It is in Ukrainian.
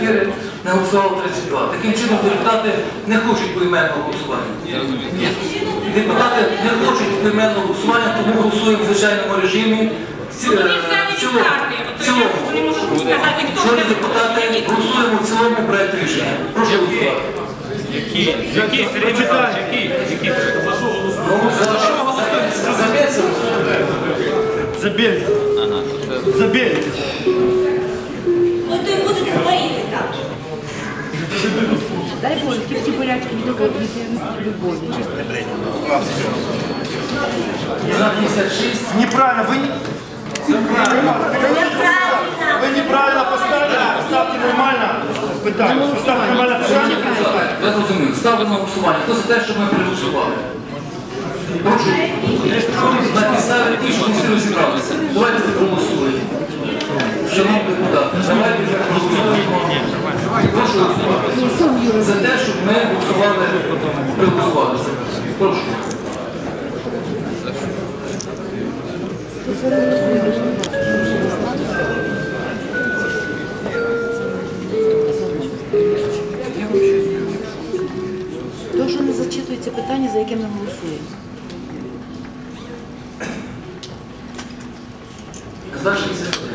4, не голосувало 32. Таким чином депутати не хочуть поіменного голосування. Депутати не хочуть поіменного голосування, тому голосуємо в звичайному режимі. Ці- е, в цілому. В цілому. Вони можуть сказати, хто Шановні депутати, голосуємо в цілому проект рішення. Прошу голосувати. Які? Сергій Михайлович, які? Які? Ну, за за- за. Забейте. Любові, від любові. За 56. Неправильно, вы, не- Неправильно. вы неправильно поставили, поставьте нормально питание. Поставьте нормально питание. Я зрозумів. Ставлю на голосування. Хто за те, щоб ми проголосували? Прошу. На підставі ті, що ми всі розібралися. Давайте проголосуємо. Шановні депутати, давайте проголосуємо. Прошу голосувати. За те, щоб ми голосували, проголосувалися. Прошу. То, що не зачитується питання, за яке ми голосуємо. 60.